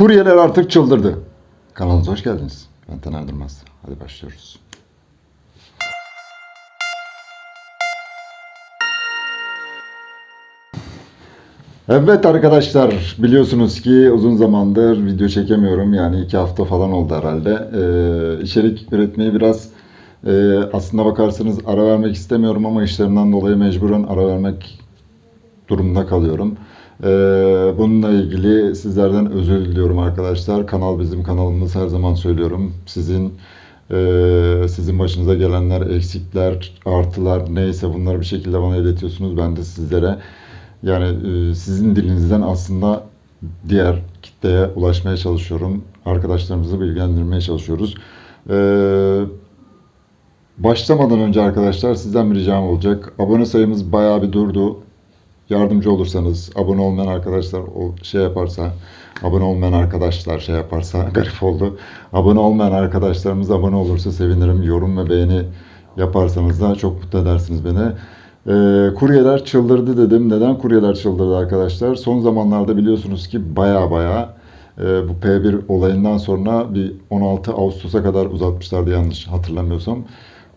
Kuryeler artık çıldırdı. Kanalımıza hoş geldiniz. Ben Taner Durmaz. Hadi başlıyoruz. Evet arkadaşlar biliyorsunuz ki uzun zamandır video çekemiyorum yani iki hafta falan oldu herhalde. Ee, içerik üretmeyi biraz e, aslında bakarsanız ara vermek istemiyorum ama işlerimden dolayı mecburen ara vermek durumunda kalıyorum. Ee, bununla ilgili sizlerden özür diliyorum arkadaşlar. Kanal bizim kanalımız her zaman söylüyorum. Sizin e, sizin başınıza gelenler, eksikler, artılar neyse bunları bir şekilde bana iletiyorsunuz. Ben de sizlere yani e, sizin dilinizden aslında diğer kitleye ulaşmaya çalışıyorum. Arkadaşlarımızı bilgilendirmeye çalışıyoruz. Ee, başlamadan önce arkadaşlar sizden bir ricam olacak. Abone sayımız bayağı bir durdu. Yardımcı olursanız, abone olmayan arkadaşlar o şey yaparsa, abone olmayan arkadaşlar şey yaparsa garip oldu. Abone olmayan arkadaşlarımız abone olursa sevinirim. Yorum ve beğeni yaparsanız da çok mutlu edersiniz beni. Ee, kuryeler çıldırdı dedim. Neden kuryeler çıldırdı arkadaşlar? Son zamanlarda biliyorsunuz ki baya baya e, bu P1 olayından sonra bir 16 Ağustos'a kadar uzatmışlardı yanlış hatırlamıyorsam.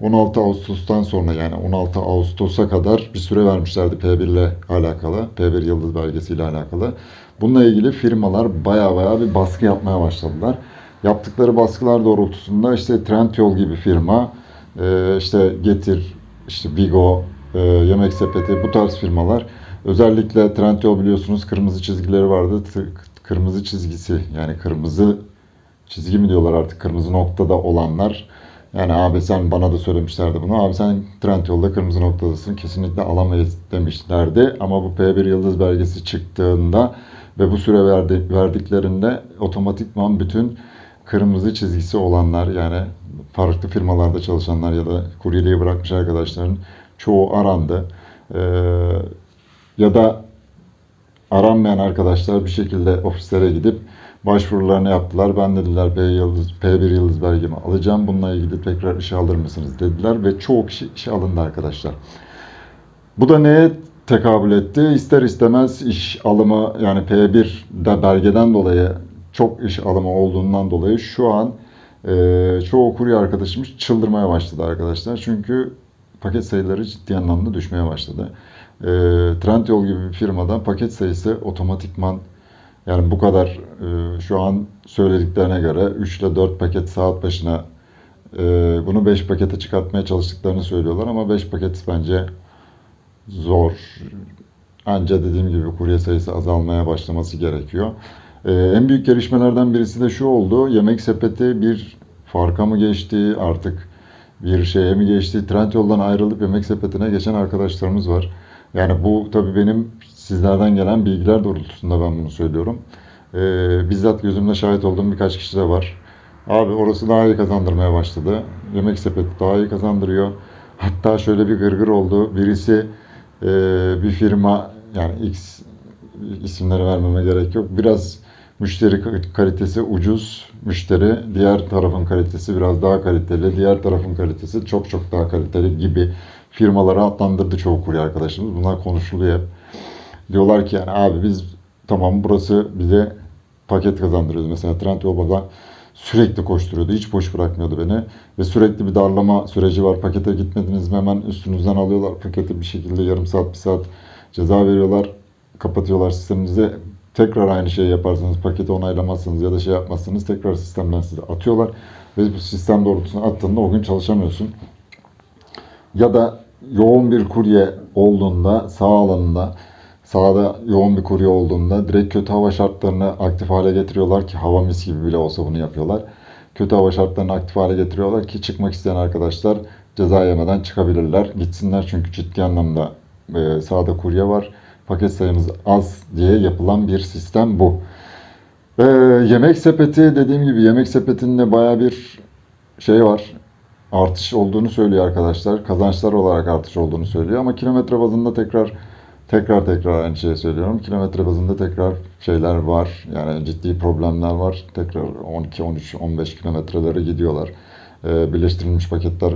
16 Ağustos'tan sonra yani 16 Ağustos'a kadar bir süre vermişlerdi P1 ile alakalı. P1 yıldız belgesiyle alakalı. Bununla ilgili firmalar baya baya bir baskı yapmaya başladılar. Yaptıkları baskılar doğrultusunda işte Trendyol gibi firma, e, işte Getir, işte Vigo, e, Yemek Sepeti bu tarz firmalar özellikle Trendyol biliyorsunuz kırmızı çizgileri vardı. Kırmızı çizgisi yani kırmızı çizgi mi diyorlar artık kırmızı noktada olanlar. Yani abi sen bana da söylemişlerdi bunu. Abi sen Trendyol'da kırmızı noktadasın. Kesinlikle alamayız demişlerdi. Ama bu P1 yıldız belgesi çıktığında ve bu süre verdi, verdiklerinde otomatikman bütün kırmızı çizgisi olanlar yani farklı firmalarda çalışanlar ya da kuryeliği bırakmış arkadaşların çoğu arandı. Ee, ya da aranmayan arkadaşlar bir şekilde ofislere gidip başvurularını yaptılar. Ben dediler P yıldız, P1 yıldız belgemi alacağım. Bununla ilgili tekrar işe alır mısınız dediler ve çoğu kişi işe alındı arkadaşlar. Bu da neye tekabül etti? İster istemez iş alımı yani P1'de belgeden dolayı çok iş alımı olduğundan dolayı şu an e, çoğu kurye arkadaşımız çıldırmaya başladı arkadaşlar. Çünkü paket sayıları ciddi anlamda düşmeye başladı. E, Trendyol gibi bir firmada paket sayısı otomatikman yani bu kadar e, şu an söylediklerine göre 3 ile 4 paket saat başına e, bunu 5 pakete çıkartmaya çalıştıklarını söylüyorlar ama 5 paket bence zor. Anca dediğim gibi kurye sayısı azalmaya başlaması gerekiyor. Ee, en büyük gelişmelerden birisi de şu oldu. Yemek sepeti bir farka mı geçti artık bir şeye mi geçti? Trendyol'dan ayrılıp yemek sepetine geçen arkadaşlarımız var. Yani bu tabii benim sizlerden gelen bilgiler doğrultusunda ben bunu söylüyorum. Ee, bizzat gözümle şahit olduğum birkaç kişi de var. Abi orası daha iyi kazandırmaya başladı. Yemek sepeti daha iyi kazandırıyor. Hatta şöyle bir gırgır oldu. Birisi e, bir firma yani X isimleri vermeme gerek yok. Biraz müşteri kalitesi ucuz müşteri, diğer tarafın kalitesi biraz daha kaliteli, diğer tarafın kalitesi çok çok daha kaliteli gibi firmalara adlandırdı çoğu kurye arkadaşımız. Bunlar konuşuluyor hep. Diyorlar ki yani abi biz tamam burası bize paket kazandırıyoruz. Mesela Trendyol bana sürekli koşturuyordu. Hiç boş bırakmıyordu beni. Ve sürekli bir darlama süreci var. Pakete gitmediniz mi hemen üstünüzden alıyorlar. Paketi bir şekilde yarım saat, bir saat ceza veriyorlar. Kapatıyorlar sisteminizi. Tekrar aynı şeyi yaparsanız, paketi onaylamazsanız ya da şey yapmazsanız tekrar sistemden size atıyorlar. Ve bu sistem doğrultusunda attığında o gün çalışamıyorsun. Ya da yoğun bir kurye olduğunda sağ alanında sahada yoğun bir kurye olduğunda direkt kötü hava şartlarını aktif hale getiriyorlar ki hava mis gibi bile olsa bunu yapıyorlar. Kötü hava şartlarını aktif hale getiriyorlar ki çıkmak isteyen arkadaşlar ceza yemeden çıkabilirler. Gitsinler çünkü ciddi anlamda e, sahada kurye var. Paket sayımız az diye yapılan bir sistem bu. E, yemek sepeti dediğim gibi yemek sepetinde baya bir şey var artış olduğunu söylüyor arkadaşlar. Kazançlar olarak artış olduğunu söylüyor ama kilometre bazında tekrar tekrar tekrar aynı şeyi söylüyorum. Kilometre bazında tekrar şeyler var. Yani ciddi problemler var. Tekrar 12, 13, 15 kilometrelere gidiyorlar. Ee, birleştirilmiş paketler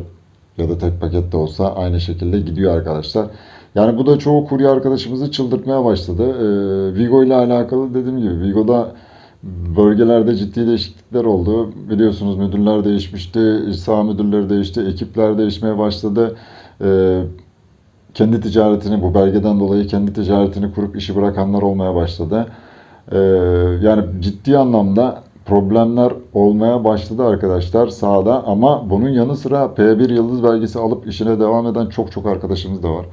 ya da tek paket de olsa aynı şekilde gidiyor arkadaşlar. Yani bu da çoğu kurye arkadaşımızı çıldırtmaya başladı. Ee, Vigo ile alakalı dediğim gibi Vigo'da Bölgelerde ciddi değişiklikler oldu. Biliyorsunuz müdürler değişmişti, sağ müdürleri değişti, ekipler değişmeye başladı. Ee, kendi ticaretini, bu belgeden dolayı kendi ticaretini kurup işi bırakanlar olmaya başladı. Ee, yani ciddi anlamda problemler olmaya başladı arkadaşlar sahada ama bunun yanı sıra P1 yıldız belgesi alıp işine devam eden çok çok arkadaşımız da var.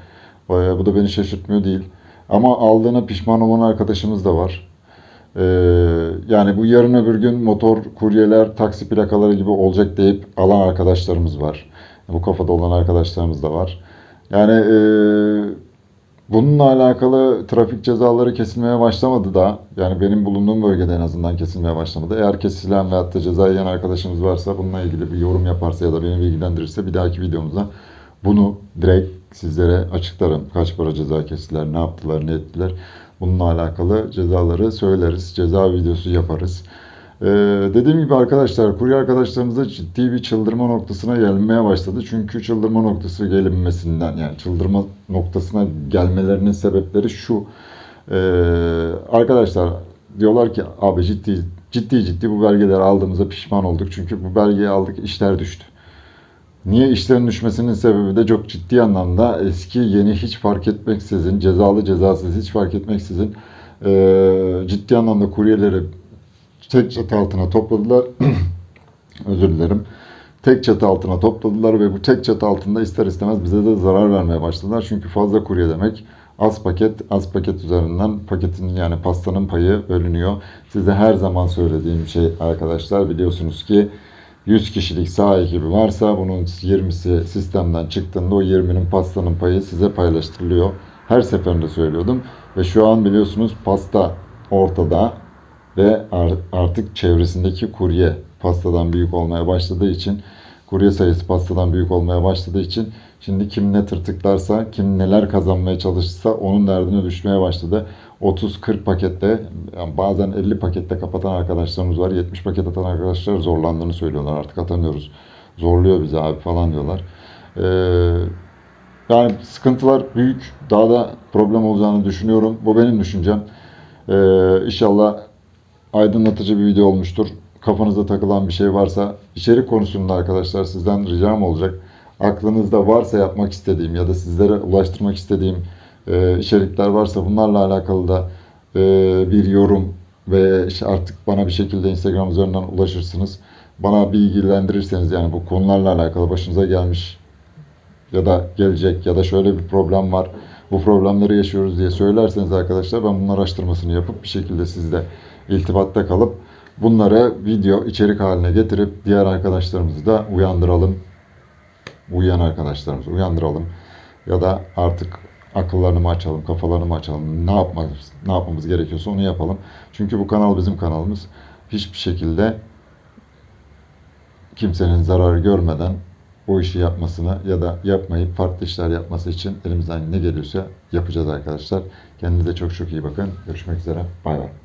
Bayağı, bu da beni şaşırtmıyor değil. Ama aldığına pişman olan arkadaşımız da var. Ee, yani bu yarın öbür gün motor kuryeler, taksi plakaları gibi olacak deyip alan arkadaşlarımız var. Bu kafada olan arkadaşlarımız da var. Yani e, bununla alakalı trafik cezaları kesilmeye başlamadı da. Yani benim bulunduğum bölgede en azından kesilmeye başlamadı. Eğer kesilen veyahut da ceza yiyen arkadaşımız varsa bununla ilgili bir yorum yaparsa ya da beni bilgilendirirse bir dahaki videomuzda bunu direkt sizlere açıklarım. Kaç para ceza kestiler, ne yaptılar, ne ettiler. Bununla alakalı cezaları söyleriz. Ceza videosu yaparız. Ee, dediğim gibi arkadaşlar, kurye arkadaşlarımızda ciddi bir çıldırma noktasına gelmeye başladı. Çünkü çıldırma noktası gelinmesinden yani çıldırma noktasına gelmelerinin sebepleri şu. Ee, arkadaşlar diyorlar ki abi ciddi ciddi ciddi bu belgeleri aldığımıza pişman olduk. Çünkü bu belgeyi aldık işler düştü. Niye işlerin düşmesinin sebebi de çok ciddi anlamda eski yeni hiç fark etmeksizin, cezalı cezasız hiç fark etmeksizin eee, ciddi anlamda kuryeleri tek çatı altına topladılar. Özür dilerim. Tek çatı altına topladılar ve bu tek çatı altında ister istemez bize de zarar vermeye başladılar. Çünkü fazla kurye demek az paket, az paket üzerinden paketin yani pastanın payı bölünüyor. Size her zaman söylediğim şey arkadaşlar biliyorsunuz ki 100 kişilik sağ ekibi varsa bunun 20'si sistemden çıktığında o 20'nin pastanın payı size paylaştırılıyor. Her seferinde söylüyordum ve şu an biliyorsunuz pasta ortada ve ar- artık çevresindeki kurye pastadan büyük olmaya başladığı için kurye sayısı pastadan büyük olmaya başladığı için şimdi kim ne tırtıklarsa kim neler kazanmaya çalışırsa onun derdine düşmeye başladı. 30-40 pakette yani bazen 50 pakette kapatan arkadaşlarımız var. 70 paket atan arkadaşlar zorlandığını söylüyorlar. Artık atamıyoruz. Zorluyor bizi abi falan diyorlar. Ee, yani sıkıntılar büyük. Daha da problem olacağını düşünüyorum. Bu benim düşüncem. Ee, inşallah aydınlatıcı bir video olmuştur. Kafanıza takılan bir şey varsa içerik konusunda arkadaşlar sizden ricam olacak. Aklınızda varsa yapmak istediğim ya da sizlere ulaştırmak istediğim e, içerikler varsa bunlarla alakalı da e, bir yorum ve artık bana bir şekilde Instagram üzerinden ulaşırsınız. Bana bilgilendirirseniz yani bu konularla alakalı başınıza gelmiş ya da gelecek ya da şöyle bir problem var. Bu problemleri yaşıyoruz diye söylerseniz arkadaşlar ben bunun araştırmasını yapıp bir şekilde sizle iltibatta kalıp bunları video içerik haline getirip diğer arkadaşlarımızı da uyandıralım. Uyuyan arkadaşlarımızı uyandıralım. Ya da artık akıllarını mı açalım, kafalarını mı açalım, ne yapmamız, ne yapmamız gerekiyorsa onu yapalım. Çünkü bu kanal bizim kanalımız. Hiçbir şekilde kimsenin zararı görmeden bu işi yapmasını ya da yapmayıp farklı işler yapması için elimizden ne geliyorsa yapacağız arkadaşlar. Kendinize çok çok iyi bakın. Görüşmek üzere. Bay bay.